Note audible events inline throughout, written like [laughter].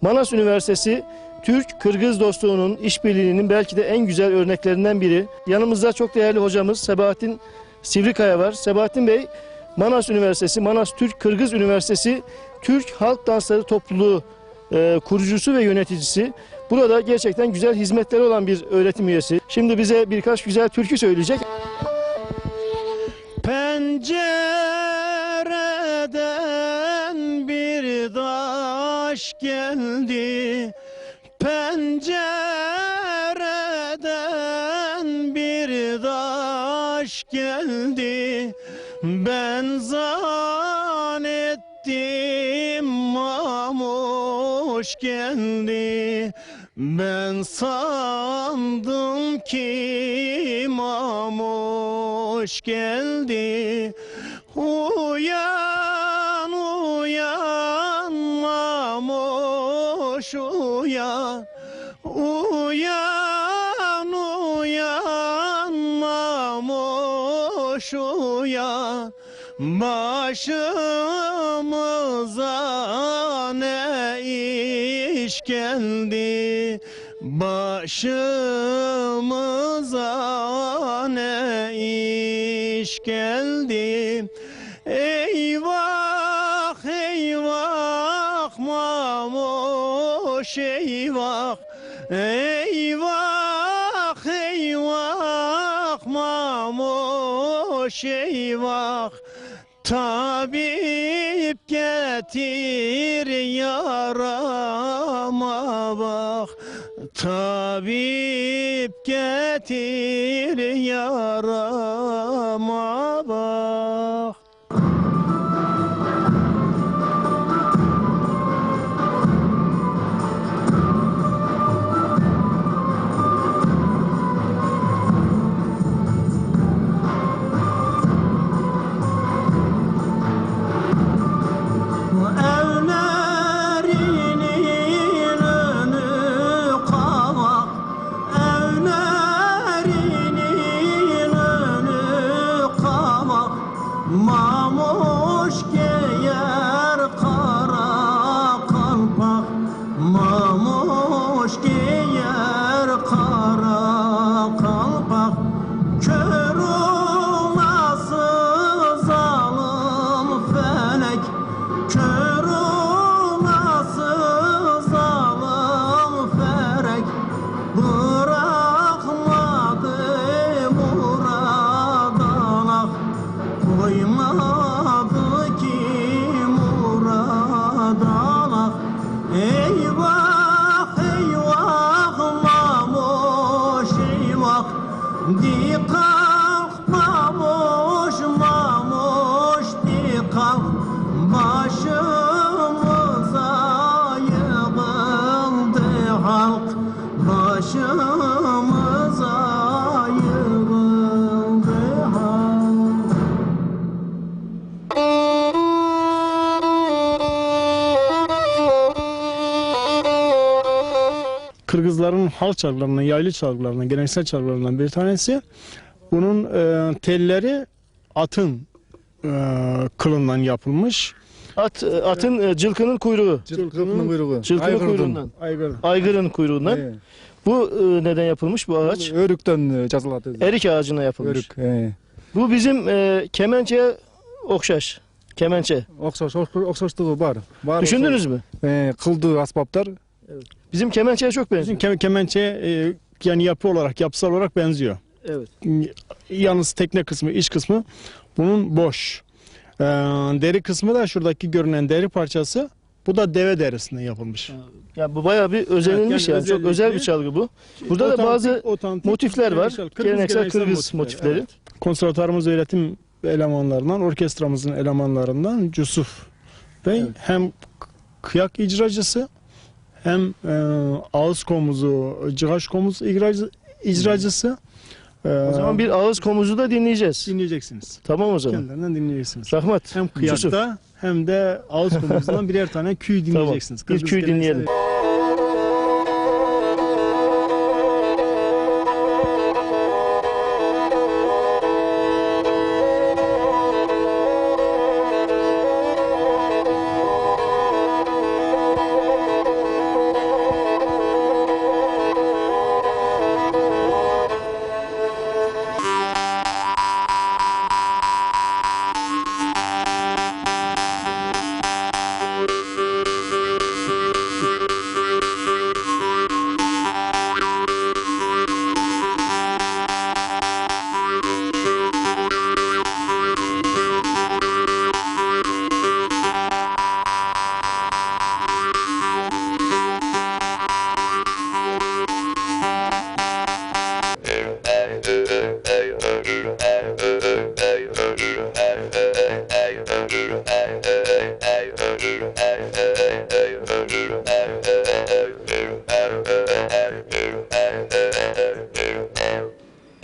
Manas Üniversitesi Türk-Kırgız dostluğunun işbirliğinin belki de en güzel örneklerinden biri. Yanımızda çok değerli hocamız Sebahattin Sivrikaya var. Sebahattin Bey, Manas Üniversitesi, Manas Türk-Kırgız Üniversitesi Türk Halk Dansları Topluluğu e, kurucusu ve yöneticisi. Burada gerçekten güzel hizmetleri olan bir öğretim üyesi. Şimdi bize birkaç güzel türkü söyleyecek. Daş geldi Pencereden bir daş geldi. Ben zannettim mamuş geldi. Ben sandım ki mamuş geldi. Uyan uyan Uyan uyan mamuş uyan. Başımıza ne iş geldi? Başımıza ne iş geldi? Eyvah Eyvah eyvah mamuş eyvah. Tabip getir yarama bak. Tabip getir yarama bak Mamuş giyer kara Kırgızların halk çalgılarından, yaylı çalgılarından, geleneksel çalgılarından bir tanesi. Bunun e, telleri atın e, kılından yapılmış. At, atın e, cılkının kuyruğu. Cılkının kuyruğu. Cılkının kuyruğundan. Aygır. Aygırın kuyruğundan. Ee, Bu e, neden yapılmış bu ağaç? Örükten e, yazıladı. Erik ağacına yapılmış. Örük. E, Bu bizim e, kemençeye okşaş. Kemençe. okşaş, okşaşlığı var. var Düşündünüz mü? E, kıldığı asbaplar Bizim kemençeye çok benziyor. Bizim ke- kemençe e, yani yapı olarak, yapısal olarak benziyor. Evet. Yalnız tekne kısmı, iç kısmı bunun boş. E, deri kısmı da şuradaki görünen deri parçası. Bu da deve derisinden yapılmış. Ya bu bayağı bir özenilmiş Evet, yani yani. Çok özellikle- özel bir çalgı bu. Burada da bazı motifler var. Geleneksel Kırgız motifleri. evet. Konservatuarımız öğretim elemanlarından, orkestramızın elemanlarından Yusuf Bey Evet. hem kıyak icracısı hem e, ağız komuzu, cıgaş komuzu icracı, icracısı. E, O zaman bir ağız komuzu da dinleyeceğiz. dinleyeceksiniz. Tamam o zaman. Kendilerinden dinleyeceksiniz. Rahmat. Hem Yusuf. kıyakta hem de ağız [laughs] komuzundan birer tane küy dinleyeceksiniz. Bir Kırgız küy geleneksel-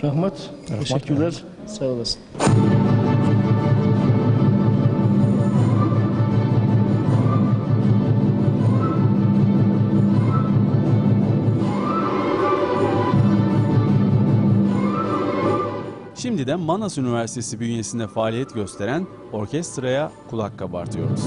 Rahmet, Rahmet teşekkürler. Yani. Sağ olasın. Şimdi de Manas Üniversitesi bünyesinde faaliyet gösteren orkestraya kulak kabartıyoruz.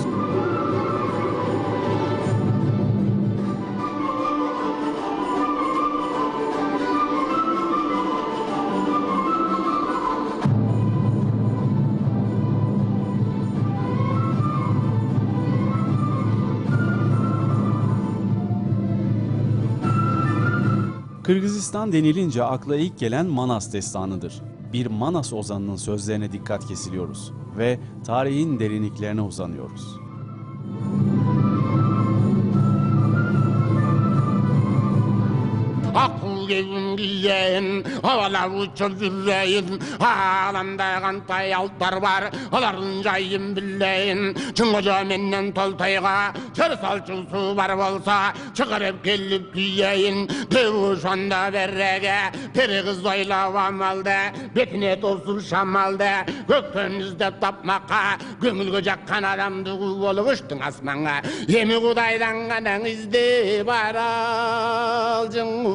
Kırgızistan denilince akla ilk gelen Manas destanıdır. Bir Manas ozanının sözlerine dikkat kesiliyoruz ve tarihin derinliklerine uzanıyoruz. Akıl giyen, havalar uçur yüreğin Alanda kantay altlar var, onların jayın bileyin Çın koca menden toltayga, çer salçın su var bolsa Çıkarıp gelip giyeyin, devuşanda berrege Peri kız oylavam aldı, betine dolsun şamaldı Göktenizde tapmaka, gömül göcekkan adamdı olup uçtun asmana. Yemi kudaydan kanan izdi var alcın